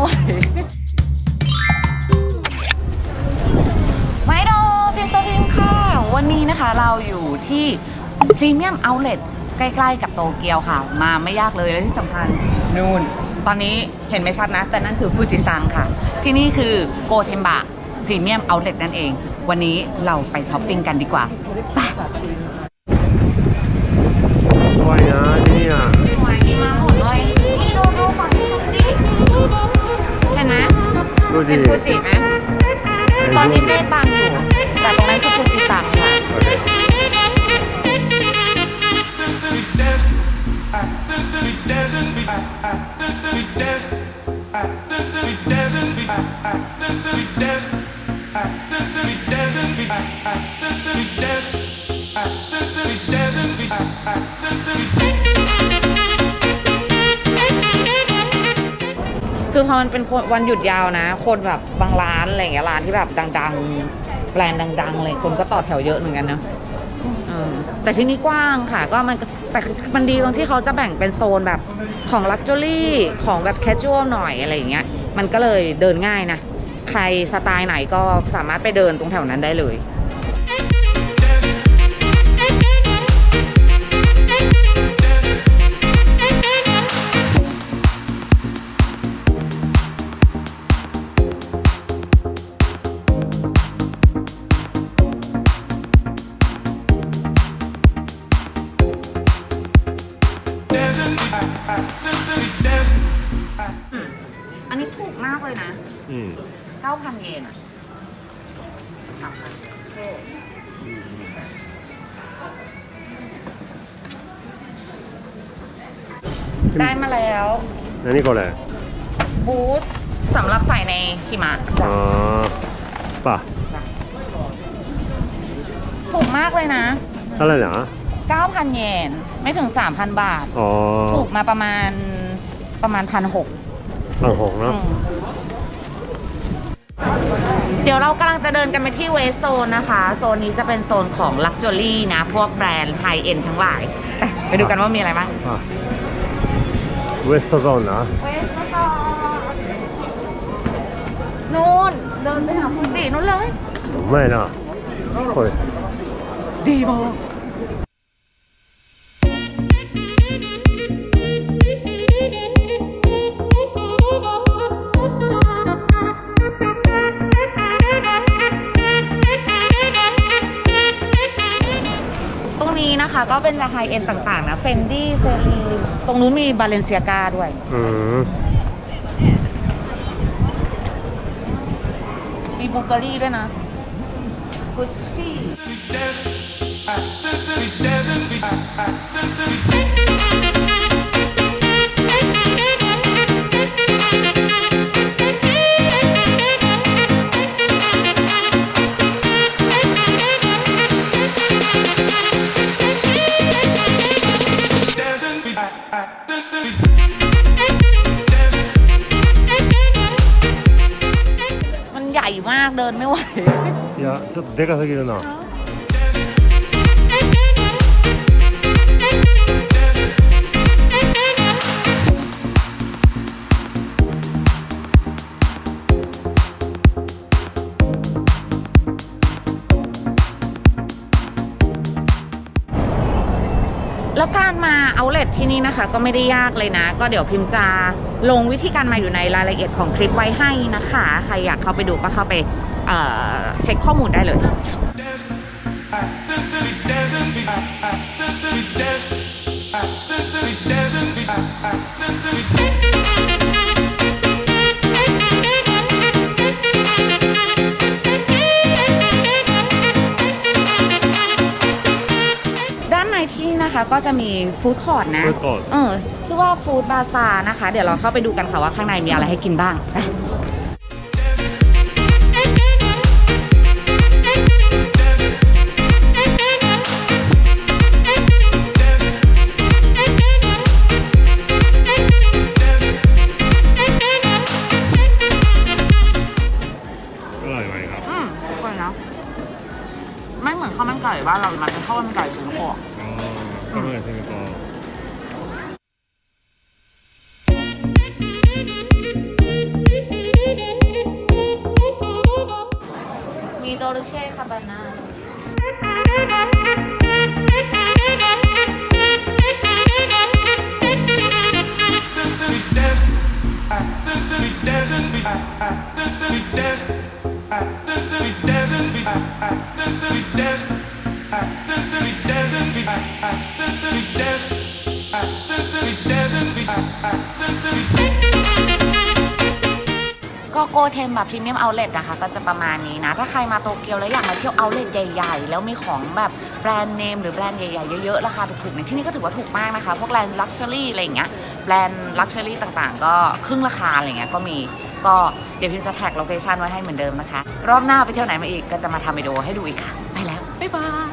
ไหว ไม่โดพิมพ์สพิมพ์ค่ะ วันนี้นะคะเราอยู่ที่พรีเมียมเอาเล t ใกล้ๆกับโตเกียวค่ะ มาไม่ยากเลยและที่สำคัญนู่น ตอนนี้เห็นไม่ชัดนะ แต่นั่นคือฟูจิซังค่ะ ที่นี่คือโกเทมบะพรีเมียมเอาเล t นั่นเอง วันนี้เราไปช้อปปิ้งกันดีกว่าไปสวยนะ ฟูจิไหมตอนนี้เมฆบางอยู่ แต่ตรงนั้นคือฟูจิซังค่ะ โอเค คือพอมันเป็นวันหยุดยาวนะ คนแบบบางร้านอะไรอย่างเงี้ยร้านที่แบบดังๆแบรนด์ดังๆเลยคนก็ต่อแถวเยอะเหมือนกันนะแต่ที่นี่กว้างค่ะ ก็มันแต่มันดีตรงที่เขาจะแบ่งเป็นโซนแบบของลักชัวรี่ของแบบแคชชวลหน่อยอะไรอย่างเงี้ยมันก็เลยเดินง่ายนะ ใครสไตล์ไหนก็สามารถไปเดินตรงแถวนั้นได้เลย เลยนะอืมเก้าพันเยนอะได้มาแล้วแล้นี่ก็อะไรบูสสำหรับใส่ในหิมะอ๋อป่ะถูกมากเลยนะเท่าไหร่นะ9,000 เยน ไม่ถึง 3,000 บาท ถูกมาประมาณประมาณพันหกพันหกเนาะ เดี๋ยวเรากำลังจะเดินกันไปที่เวสโซนนะคะ โซนนี้จะเป็นโซนของลักจ r รี่นะ พวกแบรนด์ไฮเอ็นทั้งหลาย ไปดูกันว่ามีอะไรบ้างเวสโซนนะเวสโซนนูนเดินไปหาคุณจีนู้นเลยไม่นะโอ้ยดีโบ คะก็เป็นไฮเอ็นต่างๆนะเฟนดี้เซรีตรงนู้นมีบาเลนเซียกาด้วย อืมมีบูเกอรี่ด้วยนะกุชชี่มันากเดินไม่ไหว 야, 저 내가 사귀려ะ? แล้วการมาเอาเลทที่นี่นะคะ ก็ไม่ได้ยากเลยนะ ก็เดี๋ยวพิมพ์จะลงวิธีการมาอยู่ในรายละเอียดของคลิปไว้ให้นะคะ ใครอยากเข้าไปดูก็เข้าไปเเช็คข้อมูลได้เลย นี่นะคะก็จะมีฟู้ดคอร์ทนะฟู้ดคอร์ทเออชื่อว่าฟู้ดบาซาร์นะคะ เดี๋ยวเราเข้าไปดูกันค่ะว่าข้างในมีอะไรให้กินบ้างไป อร่อยไหมครับอืมอร่อยนะไม่เหมือนข้าวมันไก่บ้านเรา มันเป็นข้าวมันไก่สิงคโปร์อ๋อ 가만히 있으니까. 미도르 시에 가바나. ก็โกเทมแบบพรีเมียมเอาเล t นะคะ ก็จะประมาณนี้นะ ถ้าใครมาโตเกียวแล้วอยากมาเที่ยวเอาเล t ใหญ่ ๆ แล้วมีของแบบแบรนด์เนมหรือแบรนด์ใหญ่ๆ เยอะๆ ราคาถูกๆในที่นี่ก็ถือว่าถูกมากนะคะ พวกแบรนด์ลักชัวรี่อะไรอย่างเงี้ยแบรนด์ลักชัวรี่ต่างๆ ก็ครึ่งราคาอะไรเงี้ยก็มีก็เดี๋ยวพิมจะแท็กโลเคชันไว้ให้เหมือนเดิมนะคะ รอบหน้าไปเที่ยวไหนมาอีกก็จะมาทำวิดีโอให้ดูอีกค่ะ 拜拜。